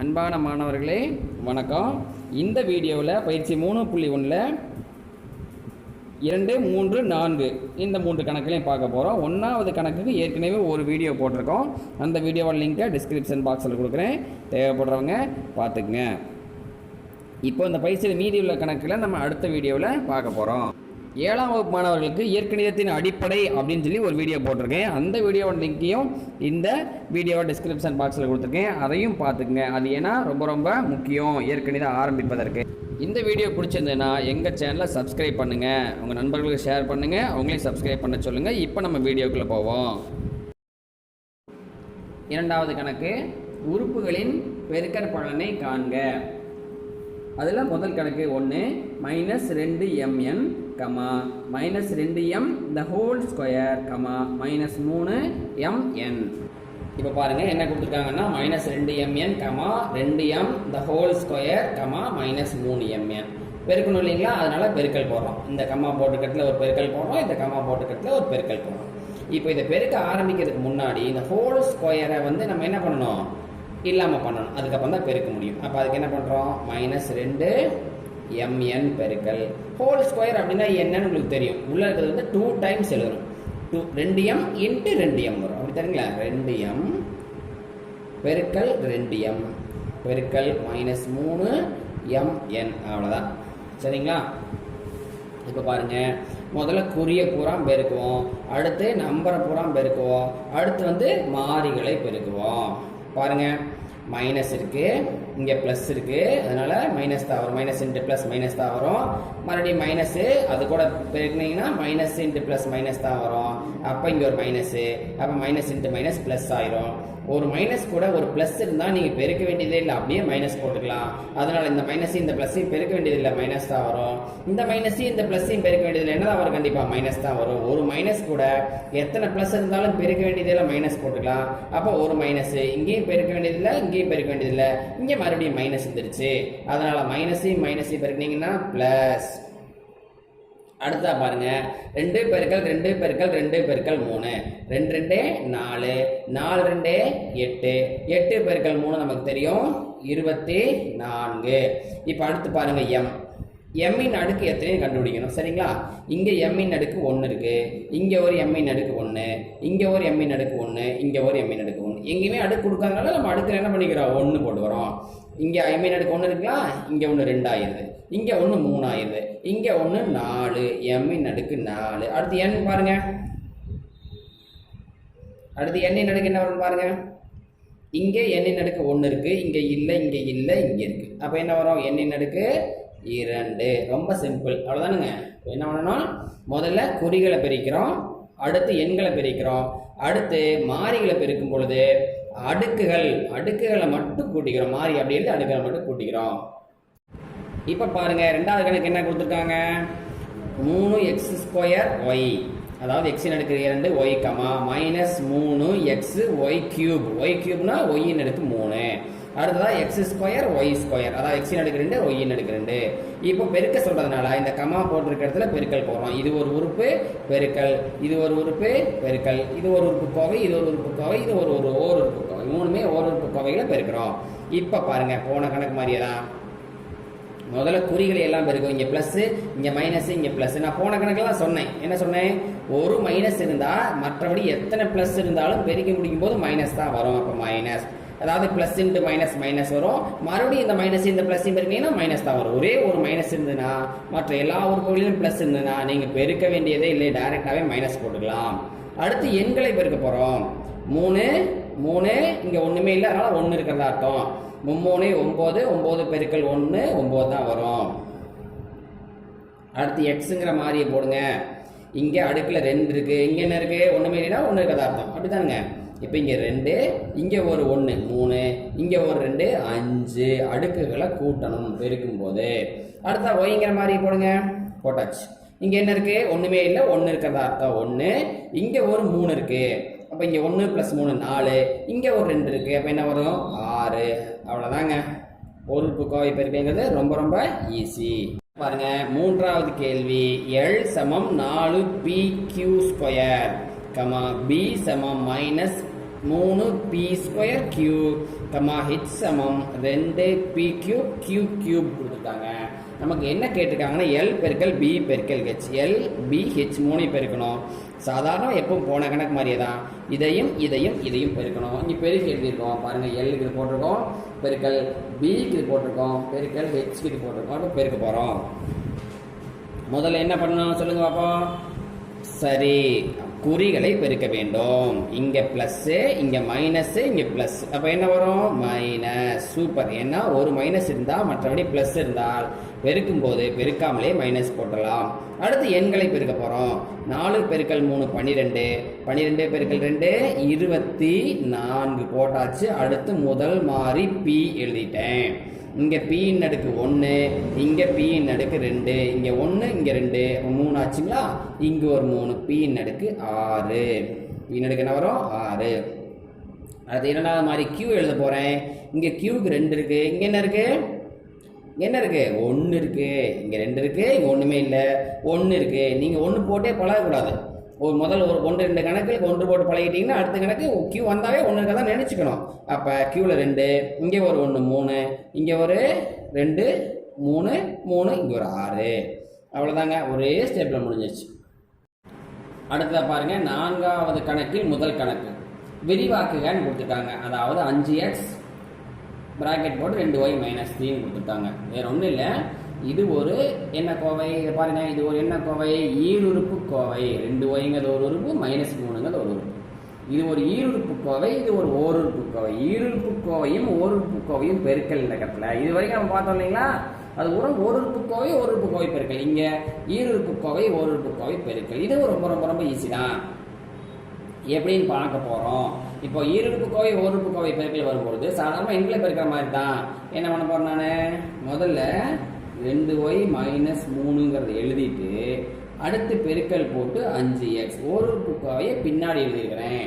அன்பான மாணவர்களே வணக்கம். இந்த வீடியோவில் பயிற்சி மூணு புள்ளி ஒன்றில் இரண்டு மூன்று நான்கு இந்த மூன்று கணக்குலையும் பார்க்க போகிறோம் ஒன்றாவது கணக்குக்கு ஏற்கனவே ஒரு வீடியோ போட்டிருக்கோம். அந்த வீடியோவோட லிங்க்கை டிஸ்கிரிப்ஷன் பாக்ஸில் கொடுக்குறேன். தேவைப்படுறவங்க பார்த்துக்குங்க. இப்போ இந்த பயிற்சியில் மீதி உள்ள கணக்கில் நம்ம அடுத்த வீடியோவில் பார்க்க போகிறோம் ஏழாம் வகுப்பு மாணவர்களுக்கு இயற்கணிதத்தின் அடிப்படை அப்படின்னு சொல்லி ஒரு வீடியோ போட்டிருக்கேன். அந்த வீடியோவோட லிங்கையும் இந்த வீடியோவை டிஸ்கிரிப்ஷன் பாக்ஸில் கொடுத்துருக்கேன். அதையும் பார்த்துக்குங்க. அது ஏன்னா ரொம்ப ரொம்ப முக்கியம். இயற்கணிதம் ஆரம்பிப்பதற்கு. இந்த வீடியோ பிடிச்சிருந்ததுன்னா எங்கள் சேனலை சப்ஸ்கிரைப் பண்ணுங்கள் உங்கள் நண்பர்களுக்கு ஷேர் பண்ணுங்கள் அவங்களையும் சப்ஸ்கிரைப் பண்ண சொல்லுங்கள் இப்போ நம்ம வீடியோக்குள்ளே போவோம். இரண்டாவது கணக்கு. உறுப்புகளின் பெருக்கற் பலனை காண்க. அதில் முதல் கணக்கு ஒன்று மைனஸ் ரெண்டு எம்என் கமா மைனஸ் ரெண்டு M the whole square comma minus மூணு எம்என் இப்போ பாருங்கள் என்ன கொடுத்துருக்காங்கன்னா மைனஸ் ரெண்டு எம்என் கமா ரெண்டு M the whole square comma minus மூணு எம்என் பெருக்கணும் இல்லைங்களா? அதனால பெருக்கல் போடுறோம். இந்த கம்மா போட்டுக்கிறதுல ஒரு பெருக்கல் போடுறோம் இந்த கம்மா போட்டுக்கிறதுல ஒரு பெருக்கல் போடுறோம். இப்போ இதை பெருக்க ஆரம்பிக்கிறதுக்கு முன்னாடி இந்த ஹோல் ஸ்கொயரை வந்து நம்ம என்ன பண்ணணும்? இல்லாமல் பண்ணணும். அதுக்கப்புறம் தான் பெருக்க முடியும். அப்போ அதுக்கு என்ன பண்ணுறோம் மைனஸ் ரெண்டு எம்என் பெருக்கல் ஹோல் ஸ்கொயர் அப்படின்னா என்னன்னு உங்களுக்கு தெரியும். உள்ளே இருக்கிறது வந்து டூ டைம்ஸ் எழுதணும். டூ ரெண்டு எம் இன்ட்டு ரெண்டு எம் வரும். அப்படி தெரியுங்களா? ரெண்டு எம் பெருக்கல் ரெண்டு எம் பெருக்கல் மைனஸ் மூணு எம்என் அவ்வளோதான் சரிங்களா? இப்போ பாருங்கள் முதல்ல குறிய பூரா பெருக்குவோம். அடுத்து நம்பரை பூரா பெருக்குவோம். அடுத்து வந்து மாறிகளை பெருக்குவோம். பாருங்கள் மைனஸ் இருக்கு இங்கே ப்ளஸ் இருக்கு. அதனால மைனஸ் தான் வரும். மைனஸ் இன்ட்டு ப்ளஸ் மைனஸ் தான் வரும். மறுபடியும் மைனஸு அது கூட பெருக்குனீங்கன்னா மைனஸ் இன்ட்டு ப்ளஸ் மைனஸ் தான் வரும். அப்போ இங்கே ஒரு மைனஸு அப்போ மைனஸ் இன்ட்டு மைனஸ் ப்ளஸ் ஆயிரும். ஒரு மைனஸ் கூட ஒரு ப்ளஸ் இருந்தால் நீங்கள் பெருக்க வேண்டியதே இல்லை அப்படியே மைனஸ் போட்டுக்கலாம். அதனால் இந்த மைனஸையும் இந்த ப்ளஸ்ஸையும் பெருக்க வேண்டியதில்லை மைனஸ் தான் வரும். இந்த மைனஸையும் இந்த ப்ளஸ்ஸையும் பெருக்க வேண்டியதில்லை என்ன தான் வரும்? கண்டிப்பாக மைனஸ் தான் வரும். ஒரு மைனஸ் கூட எத்தனை ப்ளஸ் இருந்தாலும் பெருக்க வேண்டியதில் மைனஸ் போட்டுக்கலாம். அப்போ ஒரு மைனஸ் இங்கேயும் பெருக்க வேண்டியதில்லை இங்கேயும் பெருக்க வேண்டியதில்லை இங்கே மறுபடியும் மைனஸ் இருந்துருச்சு அதனால் மைனஸையும் மைனஸையும் பெருக்கினீங்கன்னா ப்ளஸ் அடுத்தா பாருங்க. ரெண்டு பெருக்கல் ரெண்டு பெருக்கள் ரெண்டு பெருக்கள் மூணு. ரெண்டு ரெண்டே நாலு. நாலு ரெண்டே எட்டு. எட்டு பெருக்கல் மூணு நமக்கு தெரியும். இருபத்தி நான்கு. இப்போ அடுத்து பாருங்க எம் எம்மின் அடுக்கு எத்தனையும் கண்டுபிடிக்கணும். சரிங்களா? இங்கே எம்மின் அடுக்கு ஒன்று இருக்குது இங்கே ஒரு எம்மின் அடுக்கு ஒன்று இங்கே ஒரு எம்மின் அடுக்கு ஒன்று இங்கே ஒரு எம்மின் அடுக்கு ஒன்று எங்கேயுமே அடுக்கு கொடுக்காதனால நம்ம அடுக்கில் என்ன பண்ணிக்கிறோம்? ஒன்று போட்டு வரோம் இங்கே எம்மின் அடுக்கு ஒன்று இருக்குங்களா? இங்கே ஒன்று ரெண்டாயிருது இங்கே ஒன்று மூணாயிருது இங்கே ஒன்று நாலு எம்மின் அடுக்கு நாலு. அடுத்து என் பாருங்க. அடுத்து எண்ணின் அடுக்கு என்ன வரும் பாருங்க? இங்கே எண்ணின் அடுக்கு ஒன்று இருக்கு. இங்கே இல்லை இங்கே இல்லை இங்கே இருக்கு. அப்போ என்ன வரும்? எண்ணின் அடுக்கு இரண்டு. ரொம்ப சிம்பிள் அவ்வளோதானுங்க என்ன பண்ணணும்? முதல்ல குறிகளை பிரிக்கிறோம். அடுத்து எண்களை பிரிக்கிறோம். அடுத்து மாறிகளை பிரிக்கும் பொழுது அடுக்குகள் அடுக்குகளை மட்டும் கூட்டிக்கிறோம். மாறி அப்படி எழுதி அடுக்குகளை மட்டும் கூட்டிக்கிறோம். இப்போ பாருங்கள் ரெண்டாவது கணக்கு என்ன கொடுத்துருக்காங்க? மூணு எக்ஸ் ஸ்கொயர் ஒய் அதாவது எக்ஸின் அடுக்கு இரண்டு ஒய் கமா மைனஸ் மூணு எக்ஸ் ஒய் கியூப் ஒய் கியூப்னா ஒய்யின் அடுக்கு மூணு. அடுத்ததாக எக்ஸ் ஸ்கொயர் ஒய் ஸ்கொயர் அதாவது எக்ஸின் அடுக்கு ரெண்டு ஒய்யின் அடுக்கு ரெண்டு இப்போ பெருக்க சொல்றதுனால இந்த கமா போட்டிருக்க இடத்துல பெருக்கல் போடுறோம். இது ஒரு உறுப்பு பெருக்கல். இது ஒரு உறுப்பு பெருக்கல். இது ஒரு உறுப்பு கோவை இது ஒரு உறுப்பு கோவை இது ஒரு ஒரு ஓர் உறுப்பு கோவை. மூணுமே ஓர் உறுப்பு கோவைகளை பெருக்கிறோம். இப்போ பாருங்க போன கணக்கு மாதிரியே தான் முதல்ல குறிகளை எல்லாம் இருக்கும் இங்கே ப்ளஸ் இங்கே மைனஸ் இங்கே ப்ளஸ் நான் போன கணக்கெல்லாம் சொன்னேன். என்ன சொன்னேன்? ஒரு மைனஸ் இருந்தால் மற்றபடி எத்தனை ப்ளஸ் இருந்தாலும் பெருக்கி முடிக்கும் போது மைனஸ் தான் வரும். அப்போ மைனஸ் அதாவது ப்ளஸ் இன்ட்டு மைனஸ் மைனஸ் வரும். மறுபடியும் இந்த மைனஸ் இந்த ப்ளஸ் பெருக்கிங்கன்னா மைனஸ் தான் வரும். ஒரே ஒரு மைனஸ் இருந்ததுன்னா மற்ற எல்லா உறுப்புகளிலும் ப்ளஸ் இருந்ததுன்னா நீங்கள் பெருக்க வேண்டியதே இல்லை. டைரெக்டாகவே மைனஸ் போட்டுக்கலாம். அடுத்து எண்களை பெருக்க போகிறோம் மூணு மூணு இங்கே ஒன்றுமே இல்லை. அதனால் ஒன்று இருக்கிறதா அர்த்தம். மும்மூணு ஒம்பது ஒம்பது பெருக்கள் ஒன்று ஒம்பது தான் வரும். அடுத்து எக்ஸுங்கிற மாதிரியை போடுங்க. இங்கே அடுக்கில் ரெண்டு இருக்குது இங்கே என்ன இருக்குது ஒன்றுமே இல்லைன்னா ஒன்று இருக்கிறதா அர்த்தம். அப்படி தானுங்க இப்போ இங்கே ரெண்டு இங்கே ஒரு ஒன்று மூணு இங்கே ஒரு ரெண்டு அஞ்சு அடுக்குகளை கூட்டணும் பெருக்கும்போது. அடுத்தா ஒய்ங்கிற மாதிரி போடுங்க. போட்டாச்சு. இங்கே என்ன இருக்குது ஒன்றுமே இல்லை ஒன்று இருக்கிறதா அர்த்தம். ஒன்று இங்கே ஒரு மூணு இருக்குது அப்போ இங்கே ஒன்று ப்ளஸ் மூணு நாலு. இங்கே ஒரு ரெண்டு இருக்குது அப்போ என்ன வரும்? ஆறு. அவ்வளோதாங்க ஒரு கோவை பெருக்குங்கிறது ரொம்ப ரொம்ப ஈஸி பாருங்க. மூன்றாவது கேள்வி. எல் சமம் நாலு P Q square comma P சமம் மைனஸ் மூணு P square Q comma H சமம். ரெண்டு பி கியூ கியூ கியூப் கொடுத்துருக்காங்க. நமக்கு என்ன கேட்டிருக்காங்கன்னா எல் பெருக்கல் பி பெருக்கல் ஹெச் எல் பி ஹெச் மூணையும் பெருக்கணும். சாதாரண எப்பவும் போன கணக்கு மாதிரியே தான். இதையும் இதையும் இதையும் பெருக்கணும். இங்கே பெருக்கி எழுதியிருக்கோம் பாருங்கள் எல்லுக்கு இது போட்டிருக்கோம். பெருக்கல் பிக்கு இது போட்டிருக்கோம். பெருக்கல் ஹெச்க்கு இது போட்டிருக்கோம். அப்போ பெருக்க போகிறோம் முதல்ல என்ன பண்ணணும்? சொல்லுங்கள் பாப்போம். சரி. குறிகளை பெருக்க வேண்டும். இங்க பிளஸ் இங்க மைனஸ் இங்க பிளஸ் அப்ப என்ன வரும்? மைனஸ் சூப்பர் ஏன்னா ஒரு மைனஸ் இருந்தா மற்றபடி பிளஸ் இருந்தால். பெருக்கும் போது பெருக்காமலே மைனஸ் போட்டலாம் அடுத்து எண்களை பெருக்க போறோம். நாலு பெருக்கல் மூணு பன்னிரெண்டு பன்னிரெண்டு பெருக்கல் ரெண்டு இருபத்தி நான்கு. போட்டாச்சு. அடுத்து முதல் மாறி பி எழுதிட்டேன். இங்கே பியின் அடுக்கு ஒன்று இங்கே பியின் அடுக்கு ரெண்டு இங்கே ஒன்று இங்கே ரெண்டு மூணு ஆச்சுங்களா? இங்கே ஒரு மூணு பியின் அடுக்கு ஆறு. பியின் அடுக்கு என்ன வரும்? ஆறு. அடுத்து இரண்டாவது மாதிரி கியூ எழுத போகிறேன் இங்கே கியூக்கு ரெண்டு இருக்குது இங்கே என்ன இருக்குது என்ன இருக்குது ஒன்று இருக்குது இங்கே ரெண்டு இருக்குது இங்கே ஒன்றுமே இல்லை. ஒன்று இருக்குது நீங்கள் ஒன்று போட்டே பழகக்கூடாது. ஒரு முதல் ஒரு ஒன்று ரெண்டு கணக்கில் ஒன்று போட்டு பழகிட்டீங்கன்னா அடுத்த கணக்கு கியூ வந்தாவே ஒன்று தான் நினச்சிக்கணும். அப்போ கியூவில் ரெண்டு இங்கே ஒரு ஒன்று மூணு இங்கே ஒரு ரெண்டு மூணு மூணு இங்கே ஒரு ஆறு. அவ்வளோதாங்க ஒரே ஸ்டெப்பில் முடிஞ்சிச்சு அடுத்ததாக பாருங்கள் நான்காவது கணக்கில் முதல் கணக்கு. விரிவாக்குகன்னு கொடுத்துட்டாங்க. அதாவது அஞ்சு எக்ஸ் ப்ராக்கெட் போட்டு ரெண்டு ஒய் மைனஸ் த்ரீன்னு கொடுத்துட்டாங்க. வேற ஒன்றும் இல்லை. இது ஒரு என்ன கோவை? இதை பாருங்க இது ஒரு என்ன கோவை? ஈருறுப்பு கோவை. ரெண்டு ஒய்ங்கிறது ஒரு உறுப்பு மைனஸ் மூணுங்கிறது ஒரு உறுப்பு. இது ஒரு ஈருறுப்பு கோவை இது ஒரு ஓருறுப்பு கோவை. ஈருறுப்பு கோவையும் ஓருறுப்பு கோவையும் பெருக்கல் இலக்கத்தில் இது வரைக்கும் நம்ம பார்த்தோம் இல்லைங்களா? அது ஒரு ஓருறுப்பு கோவை ஓருறுப்பு கோவை பெருக்கல். இங்கே ஈருறுப்பு கோவை ஓருறுப்பு கோவை பெருக்கல். இது ரொம்ப ரொம்ப ரொம்ப ஈஸி தான். எப்படின்னு பார்க்க போகிறோம் இப்போ ஈருறுப்பு கோவை ஓருறுப்பு கோவை பெருக்கல் வரும்பொழுது சாதாரணமாக எங்களை பெருக்கிற மாதிரி தான். என்ன பண்ண போகிறேன் நான்? முதல்ல ரெண்டு ஒய் மைனஸ் மூணுங்கிறத எழுதிட்டு அடுத்து பெருக்கல் போட்டு அஞ்சு எக்ஸ் ஒரு கோவையை பின்னாடி எழுதியிருக்கிறேன்.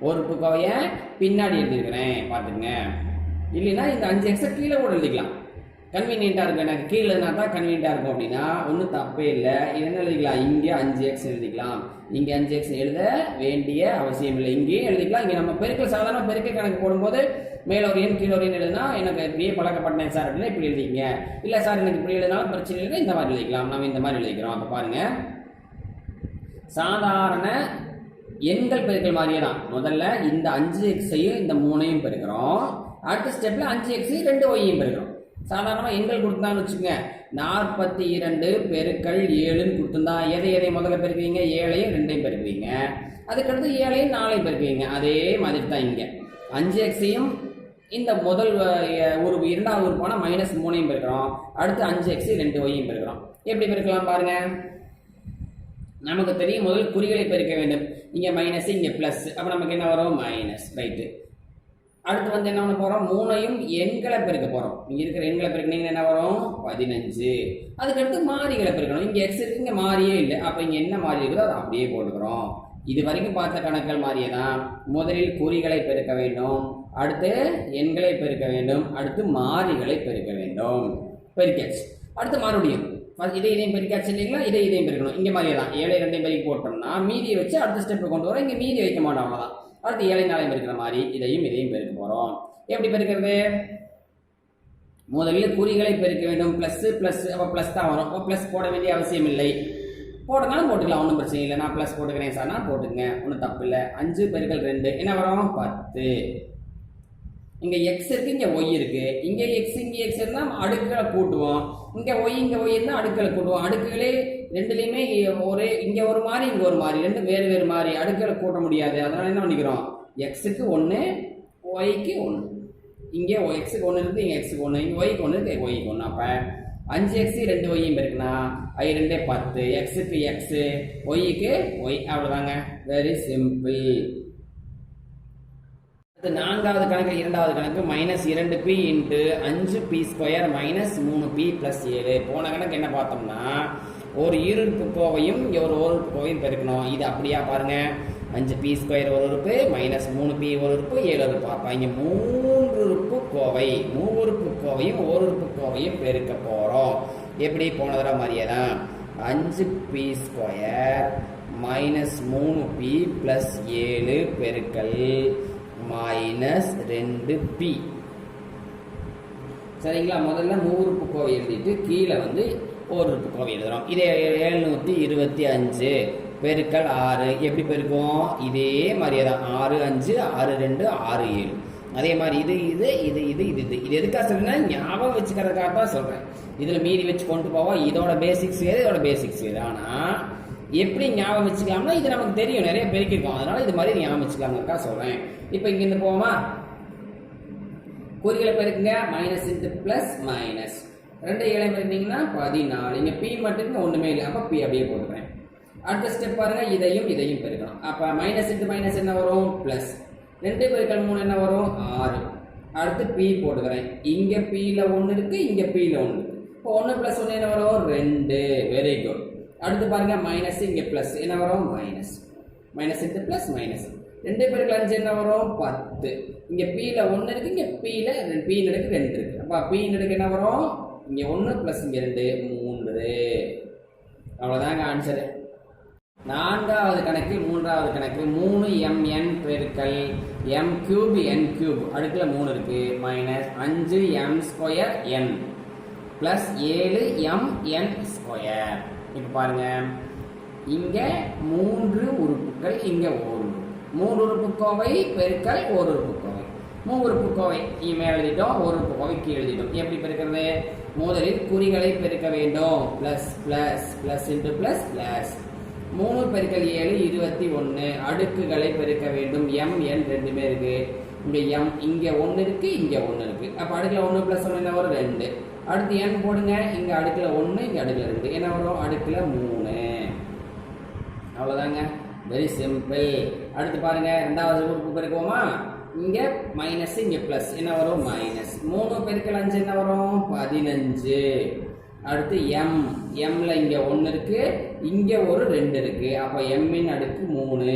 ஒரு கோவையை பின்னாடி எழுதியிருக்கிறேன். பார்த்துங்க இல்லைன்னா இந்த அஞ்சு எக்ஸை கீழே கூட எழுதிக்கலாம். கன்வீனியண்ட்டாக இருக்கும். எனக்கு கீழே தான் கன்வீனியண்ட்டாக இருக்கும் அப்படின்னா ஒன்றும் தப்பே இல்லை. என்ன எழுதிக்கலாம்? இங்கே அஞ்சு எக்ஸ் எழுதிக்கலாம். இங்கே அஞ்சு எக்ஸ் எழுத வேண்டிய அவசியம் இல்லை. இங்கேயும் எழுதிக்கலாம். இங்கே நம்ம பெருக்கல் சாதாரண பெருக்கல் கணக்கு போடும்போது மேலே ஒரு எண் கீழே ஒரு எழுதுனா எனக்கு இப்படியே பழக்கப்பட்டேன் சார் அப்படின்னா இப்படி எழுதிங்க இல்லை சார் எனக்கு இப்படி எழுதினாலும் பிரச்சனை இல்லை இந்த மாதிரி எழுதிக்கலாம். நம்ம இந்த மாதிரி எழுதிக்கிறோம். அப்போ பாருங்க. சாதாரண எண்கள் பெருக்கல் மாதிரியே தான். முதல்ல இந்த அஞ்சு எக்ஸையும் இந்த மூணையும் பெருக்கிறோம். அடுத்த ஸ்டெப்பில் அஞ்சு எக்ஸையும் ரெண்டு ஒய்யும் பெருக்கிறோம். சாதாரணமாக எண்கள் கொடுத்தான்னு வச்சுக்கோங்க. நாற்பத்தி இரண்டு பெருக்கள் ஏழுன்னு கொடுத்துருந்தா எதை எதை முதல்ல பெருக்குவீங்க? ஏழையும் ரெண்டையும் பெருக்குவீங்க. அதுக்கடுத்து ஏழையும் நாளையும் பெருக்குவீங்க. அதே மாதிரி தான் இங்கே. அஞ்சு எக்ஸையும் இந்த முதல் ஒரு இரண்டாவது உறுப்பான மைனஸ் மூணையும் பெருக்கிறோம். அடுத்து அஞ்சு எக்ஸு ரெண்டு ஒய்யும் பெருக்கிறோம். எப்படி பெருக்கலாம் பாருங்கள் நமக்கு தெரியும் முதல் குறிகளை பெருக்க வேண்டும். இங்கே மைனஸ் இங்கே ப்ளஸ் அப்போ நமக்கு என்ன வரும்? மைனஸ் ரைட்டு அடுத்து வந்து என்ன பண்ண போகிறோம் மூணையும் எண்களை பெருக்க போகிறோம் இங்கே இருக்கிற எண்களை பெருக்கினீங்கன்னா என்ன வரும்? பதினஞ்சு. அதுக்கடுத்து மாறிகளை பெருக்கணும். இங்கே எக்ஸ் இருக்கு இங்கே மாறியே இல்லை. அப்போ இங்கே என்ன மாறி இருக்குதோ அதை அப்படியே போட்டுக்கிறோம். இது வரைக்கும் பார்த்த கணக்குகள் மாறியே தான் முதலில் குறிகளை பெருக்க வேண்டும். அடுத்து எண்களை பெருக்க வேண்டும். அடுத்து மாறிகளை பெருக்க வேண்டும். பெருக்காச்சு அடுத்து மறுபடியும். இதை இதையும் பெருக்காச்சு இல்லைங்களா? இதை இதையும் பெருக்கணும். இங்கே மாதிரியே தான் ஏழை ரெண்டையும் பெருக்கி போட்டோம்னா மீதியை வச்சு அடுத்த ஸ்டெப் கொண்டு வரோம். இங்கே மீதி வைக்க மாட்டோம் அவ்வளோதான் அடுத்து ஏழை நாளையும் பெருக்கிற மாதிரி இதையும் இதையும் பெருக்க போகிறோம் எப்படி பெருக்கிறது? முதலில் குறிகளை பெருக்க வேண்டும். ப்ளஸ் ப்ளஸ் அப்போ ப்ளஸ் தான் வரும். அப்போ ப்ளஸ் போட வேண்டிய அவசியம் இல்லை. போடனாலும் போட்டுக்கலாம். ஒன்றும் பிரச்சனை இல்லை. நான் ப்ளஸ் போட்டுக்கிறேன் சார். நான் போட்டுங்க ஒன்றும் தப்பு இல்லை. அஞ்சு பெருக்கள் ரெண்டு. என்ன வரும்? பத்து. இங்கே எக்ஸ் இருக்குது இங்கே ஒய் இருக்குது இங்கே எக்ஸ் இங்கே எக்ஸ் இருந்தால் அடுக்குகளை கூட்டுவோம். இங்கே ஒய் இங்கே ஒய் இருந்தால் அடுக்குகளை கூட்டுவோம். அடுக்குகளே ரெண்டுலேயுமே ஒரே இங்கே ஒரு மாதிரி இங்கே ஒரு மாதிரி ரெண்டு வேறு வேறு மாதிரி அடுக்குகளை கூட்ட முடியாது. அதனால் என்ன பண்ணிக்கிறோம்? எக்ஸுக்கு ஒன்று ஒய்க்கு ஒன்று இங்கே எக்ஸுக்கு ஒன்று இருக்குது இங்கே எக்ஸுக்கு ஒன்று இங்கே ஒய்க்கு ஒன்று இருக்குது ஒய்க்கு ஒன்று அப்போ அஞ்சு எக்ஸு ரெண்டு ஒய்யும் இருக்குன்னா ஐ ரெண்டே பத்து. எக்ஸுக்கு எக்ஸு ஒய்க்கு ஒய் அவ்வளோதாங்க வெரி சிம்பிள் அடுத்து நான்காவது கணக்கு இரண்டாவது கணக்கு மைனஸ் இரண்டு பி இன்ட்டு அஞ்சு பி ஸ்கொயர் மைனஸ் மூணு பி ப்ளஸ் ஏழு. போன கணக்கு என்ன பார்த்தோம்னா ஒரு ஈருறுப்பு கோவையும் ஒரு ஓருறுப்பு கோவையும் பெருக்கணும். இது அப்படியா பாருங்க. அஞ்சு பி ஸ்கொயர் ஒரு உறுப்பு மைனஸ் மூணு பி ஒரு உறுப்பு ஏழு உறுப்பு அப்போ இங்கே மூன்று உறுப்பு கோவை மூவுறுப்பு கோவையும் ஓருறுப்பு கோவையும் பெருக்க போகிறோம் எப்படி? போன தடவை மாதிரியே தான் அஞ்சு பி ஸ்கொயர் மைனஸ் மூணு பி ப்ளஸ் ஏழு பெருக்கல் மைனஸ் ரெண்டு பி சரிங்களா? முதல்ல நூறுப்பு கோவை எழுதிட்டு கீழே வந்து ஓருறுப்பு கோவை எழுதுறோம். இதே எழுநூற்றி இருபத்தி அஞ்சு பெருக்கல் ஆறு. எப்படி பெருக்கும் இதே மாதிரியே தான் ஆறு அஞ்சு ஆறு ரெண்டு ஆறு ஏழு. அதே மாதிரி இது இது இது இது இது இது. இது எதுக்காக சொல்றேன்னா ஞாபகம் வச்சுக்கிறதுக்காக தான் சொல்கிறேன் இதில் மீதி வச்சு கொண்டு போவோம். இதோட பேசிக்ஸ் வேறு இதோட பேசிக்ஸ் வேறு. ஆனால் எப்படி ஞாபகம் வச்சுக்கலாம்னா இது நமக்கு தெரியும். நிறைய பெருக்கிருக்கோம் அதனால இது மாதிரி ஞாபகம் வச்சுக்கலாங்கிறக்கா சொல்கிறேன் இப்போ இங்கேருந்து போவோமா? குறிகளை பெருக்குங்க. மைனஸ் இன்ட்டு ப்ளஸ் மைனஸ் ரெண்டு ஏழை பெருந்தீங்கன்னா பதினாலு. இங்கே பி மட்டும் ஒன்றுமே இல்லை. அப்போ பி அப்படியே போட்டுக்கிறேன். அடுத்த ஸ்டெப் பாருங்கள் இதையும் இதையும் பெருக்கணும் அப்போ மைனஸ் இன்ட்டு மைனஸ் என்ன வரும்? ப்ளஸ் ரெண்டு பெருக்கல் மூணு என்ன வரும்? ஆறு. அடுத்து பி போட்டுக்கிறேன். இங்கே பியில் ஒன்று இருக்குது இங்கே பியில் ஒன்று இருக்குது இப்போ ஒன்று ப்ளஸ் ஒன்று என்ன வரும்? ரெண்டு. வெரி குட் அடுத்து பாருங்க மைனஸ் இங்கே ப்ளஸ் என்ன வரும்? Minus minus into plus minus ரெண்டு பேருக்கு அஞ்சு என்ன வரும்? பத்து. இங்கே பியில் ஒன்று இருக்குது இங்கே பியில் பி நடுக்கு ரெண்டு இருக்குது அப்போ பி நடுக்கு என்ன வரும்? இங்கே ஒன்று ப்ளஸ் இங்கே ரெண்டு மூன்று. அவ்வளோதாங்க ஆன்சரு நான்காவது கணக்கில் மூன்றாவது கணக்கு. மூணு எம்என் பெருக்கல் எம் கியூப் என் கியூப் அடுக்கில் மூணு இருக்குது மைனஸ் அஞ்சு எம் ஸ்கொயர் என் ப்ளஸ் ஏழு எம் என் ஸ்கொயர் இப்போ பாருங்க. இங்கே மூன்று உறுப்புகள் இங்கே ஒரு. உறுப்பு மூன்று பெருக்கல் ஒரு உறுப்புக்கோவை. மூணு உறுப்புக்கோவை இமே எழுதிட்டோம் ஒரு உறுப்புக்கோவை கீழே எழுதிட்டோம். எப்படி பெருக்கிறது? முதலில் குறிகளை பெருக்க வேண்டும். Plus plus plus into plus plus மூணு பெருக்கல் ஏழு இருபத்தி ஒன்று அடுக்குகளை பெருக்க வேண்டும். எம் என் ரெண்டுமே இருக்கு. இங்கே எம் இங்கே ஒன்று இருக்கு இங்கே ஒன்று இருக்கு. அப்போ அடுக்கில் ஒன்று ப்ளஸ் ஒன்று என்ன வரும்? ரெண்டு. அடுத்து என் போடுங்க? இங்கே அடுக்கில் ஒன்று இங்கே அடுக்கில் ரெண்டு. என்ன வரும் அடுக்கில் மூணு. அவ்வளோதாங்க வெரி சிம்பிள் அடுத்து பாருங்கள் ரெண்டாவது உறுப்பு பெருக்குவோமா இங்கே மைனஸ் இங்கே ப்ளஸ் என்ன வரும்? மைனஸ் மூணு பெருக்கல் அஞ்சு என்ன வரும்? பதினஞ்சு. அடுத்து எம் எம்ல இங்கே ஒன்று இருக்குது இங்கே ஒரு ரெண்டு இருக்குது அப்போ எம்மின் அடுக்கு மூணு.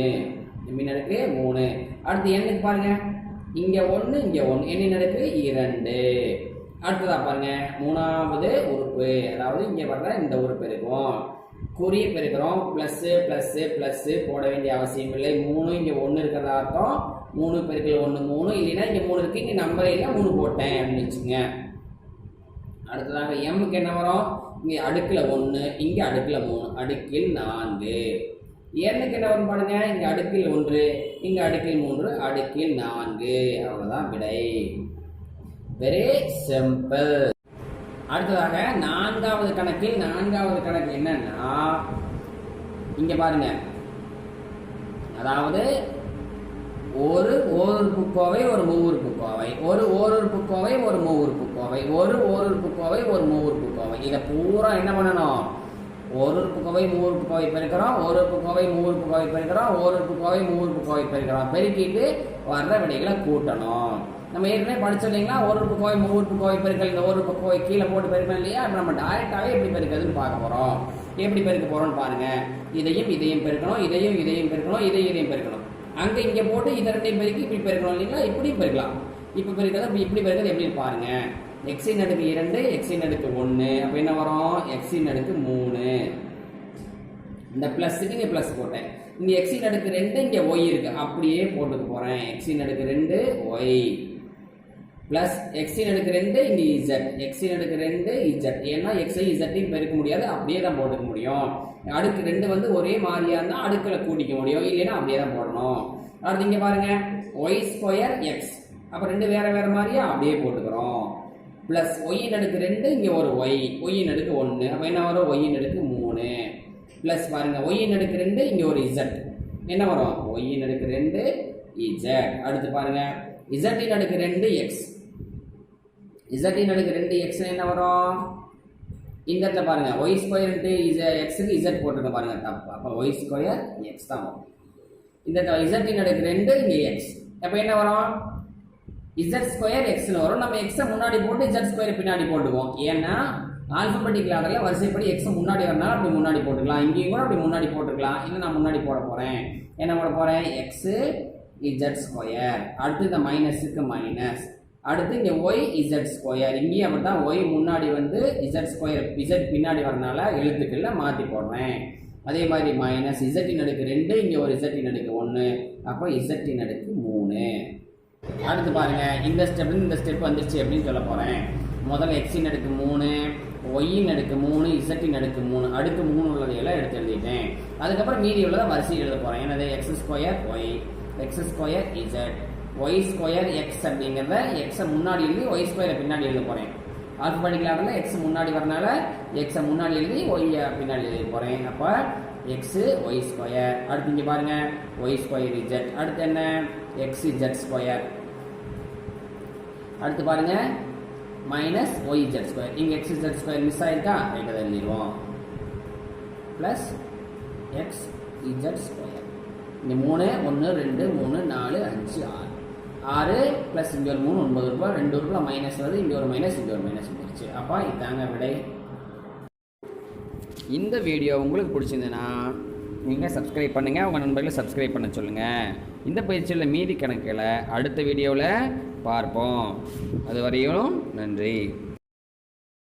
எம்மின் அடுக்கு மூணு. அடுத்து எண்ணுக்கு பாருங்கள் இங்கே ஒன்று இங்கே ஒன்று எண்ணின் அடுக்கு இரண்டு. அடுத்ததா பாருங்க மூணாவது உறுப்பு. அதாவது இங்கே வர்ற இந்த உறுப்பு இருக்கும். குறிய பெருக்கிறோம். ப்ளஸ்ஸு ப்ளஸ்ஸு ப்ளஸ்ஸு போட வேண்டிய அவசியம் இல்லை. மூணு இங்கே ஒன்று இருக்கிறதா அர்த்தம். மூணு பெருக்கள் ஒன்று மூணு. இல்லைன்னா இங்கே மூணு இருக்குது இங்கே நம்பர் இல்லை மூணு போட்டேன் அப்படின்னு வச்சுங்க அடுத்ததாக எம்முக்கு என்ன வரும்? இங்கே அடுக்கில் ஒன்று இங்கே அடுக்கில் மூணு. அடுக்கில் நான்கு. ஏனுக்கு என்ன வரும் பாருங்க? இங்கே அடுக்கில் ஒன்று இங்கே அடுக்கில் மூன்று அடுக்கில் நான்கு. அவ்வளோதான் விடை. வெரி சிம்பிள் அடுத்ததாக நான்காவது கணக்கில் நான்காவது கணக்கு என்னன்னா இங்க பாருங்க. அதாவது ஒரு ஓருறுப்பு கோவை ஒரு மூவுறுப்பு கோவை. ஒரு ஓருறுப்பு கோவை ஒரு மூவுறுப்பு கோவை. ஒரு ஓருறுப்பு கோவை ஒரு மூவுறுப்பு கோவை. இதை பூரா என்ன பண்ணணும்? ஒரு உறுப்பு கோவை மூவுறுப்பு கோவை பெருக்கிறோம். ஒரு உறுப்பு கோவை மூவுறுப்பு கோவை பெருக்கிறோம். ஒரு உறுப்பு கோவை மூவுறுப்பு கோவை பெருக்கிறோம். பெருக்கிட்டு வர்ற விடைகளை கூட்டணும். நம்ம ஏற்கனவே படிச்சோம் இல்லைங்களா? ஒரு உறுப்பு கோவை மூவுறுப்பு கோவை பெருக்கல் இந்த ஒரு கோவை கீழே போட்டு பெருக்கணும் இல்லையா? அப்ப நம்ம டைரக்டாகவே எப்படி பெருக்கிறதுன்னு பார்க்க போகிறோம் எப்படி பெருக்க போகிறோம்னு பாருங்க. இதையும் இதையும் பெருக்கணும் இதையும் இதையும் பெருக்கணும் இதையும் இதையும் பெருக்கணும். அங்கே இங்கே போட்டு இதை ரெண்டையும் பெருக்கி இப்படி பெருக்கணும் இல்லைங்களா? இப்படியும் பெருக்கலாம். இப்போ பெருக்கிறது இப்படி இப்படி பெருக்கிறது எப்படின்னு பாருங்க. எக்ஸின் அடுக்கு இரண்டு எக்ஸின் அடுக்கு ஒன்று அப்போ என்ன வரும்? எக்ஸின் அடுக்கு மூணு. இந்த ப்ளஸ்ஸுக்கு இங்கே ப்ளஸ் போட்டேன். இங்கே எக்ஸின் அடுக்கு ரெண்டு இங்கே ஒய் இருக்கு. அப்படியே போட்டுக்க போகிறேன் எக்ஸின் அடுக்கு ரெண்டு ஒய் ப்ளஸ் எக்ஸின் எடுக்க ரெண்டு இங்கே இசட் எக்ஸின் எடுக்க ரெண்டு இசட் ஏன்னா எக்ஸை இசட்டையும் பெருக்க முடியாது அப்படியே தான் போட்டுக்க முடியும். அடுக்கு ரெண்டு வந்து ஒரே மாதிரியா இருந்தால் அடுக்கில் கூட்டிக்க முடியும். இல்லைன்னா அப்படியே தான் போடணும். அடுத்து இங்கே பாருங்கள் ஒய் ஸ்கொயர் எக்ஸ் அப்போ ரெண்டு வேறு வேறு மாதிரியா அப்படியே போட்டுக்கிறோம். ப்ளஸ் ஒய்யின் அடுக்கு ரெண்டு இங்கே ஒரு ஒய் ஒய்யின் அடுக்கு ஒன்று அப்போ என்ன வரும்? ஒய்யின் அடுக்கு மூணு. ப்ளஸ் பாருங்கள் ஒய்யின் அடுக்கு ரெண்டு இங்கே ஒரு இசட் என்ன வரும்? ஒய்யின் அடுக்கு ரெண்டு e இசட் அடுத்து பாருங்கள் இசட்டின் அடுக்கு ரெண்டு எக்ஸ் இசட்டின் அடுக்கு ரெண்டு எக்ஸ் என்ன வரும்? இந்த இடத்துல பாருங்கள் ஒய் ஸ்கொயர் இன்ட்டு இஸ் எக்ஸுக்கு இசட் போட்டுருக்க பாருங்கள் தப்பு அப்போ ஒய் ஸ்கொயர் எக்ஸ் தான் வரும். இந்த இசட்டின் அடுக்கு ரெண்டு இங்கே எக்ஸ் அப்போ என்ன வரும்? இசட் ஸ்கொயர் எக்ஸ்னு வரும். நம்ம எக்ஸை முன்னாடி போட்டு இசட் ஸ்கொயர் பின்னாடி போட்டுவோம். ஏன்னா ஆல்பபெட்டிக் ஆர்டரில் வரிசைப்படி எக்ஸ் முன்னாடி வரனால அப்படி முன்னாடி போட்டுக்கலாம். இங்கேயும் கூட அப்படி முன்னாடி போட்டுக்கலாம். இல்லை நான் முன்னாடி போட போகிறேன் என்ன போட போகிறேன் எக்ஸு இஜட் ஸ்கொயர் அடுத்து இந்த மைனஸுக்கு மைனஸ் அடுத்து இங்கே ஒய் இசட் ஸ்கொயர் இங்கேயும் அப்படி தான் ஒய் முன்னாடி வந்து இசட் ஸ்கொயர் இசட் பின்னாடி வரனால எழுத்துக்களில் மாற்றி போடுறேன். அதே மாதிரி மைனஸ் இசட்டின் அடுக்கு ரெண்டு இங்கே ஒரு இசட்டின் அடுக்கு ஒன்று அப்போ இசட்டின் அடுக்கு மூணு. அடுத்து பாருங்கள் இந்த ஸ்டெப் இந்த ஸ்டெப் வந்துச்சு அப்படின்னு சொல்ல போகிறேன் முதல்ல எக்ஸின் அடுக்கு மூணு ஒய்யின் அடுக்கு மூணு இசட்டின் அடுக்கு மூணு. அடுக்கு மூணு உள்ளதையெல்லாம் எடுத்து எழுதிட்டேன். அதுக்கப்புறம் மீதி உள்ளதை வரிசையில் எழுத போகிறேன் எனது X square Y X square Z Y square X அப்படிங்கிறத எக்ஸை முன்னாடி எழுதி ஒய் ஸ்கொயரை பின்னாடி எழுத போறேன். ஆல்பபெட்டிக் ஆர்டரில் எக்ஸ் முன்னாடி வரனால எக்ஸை முன்னாடி எழுதி ஒய் பின்னாடி எழுத போறேன். அப்போ எக்ஸ் ஒய் ஸ்கொயர் அடுத்து இங்கே பாருங்க ஒய் ஸ்கொயர் இஜெட் அடுத்து என்ன? எக்ஸ் இஜெட் ஸ்கொயர் அடுத்து பாருங்க மைனஸ் ஒய் ஜெட் ஸ்கொயர் இங்கே எக்ஸ் ஜெட் ஸ்கொயர் மிஸ் ஆயிருக்கா? ரைட்டை எழுதிடுவோம். ப்ளஸ் எக்ஸ் இஜெட் ஸ்கொயர் இந்த மூணு ஒன்று ரெண்டு மூணு நாலு அஞ்சு ஆறு. ஆறு ப்ளஸ் இங்கே ஒரு மூணு ஒன்பது ரூபாய் ரெண்டு ரூபாய் மைனஸ் வருது இங்கே ஒரு மைனஸ் இங்கே ஒரு மைனஸ் வந்துருச்சு அப்போ இதாங்க விடை. இந்த வீடியோ உங்களுக்கு பிடிச்சிருந்ததுன்னா நீங்கள் சப்ஸ்கிரைப் பண்ணுங்கள் உங்கள் நண்பர்களை சப்ஸ்கிரைப் பண்ண சொல்லுங்கள் இந்த பயிற்சியில் மீதி கணக்கில் அடுத்த வீடியோவில் பார்ப்போம். அது வரையும் நன்றி.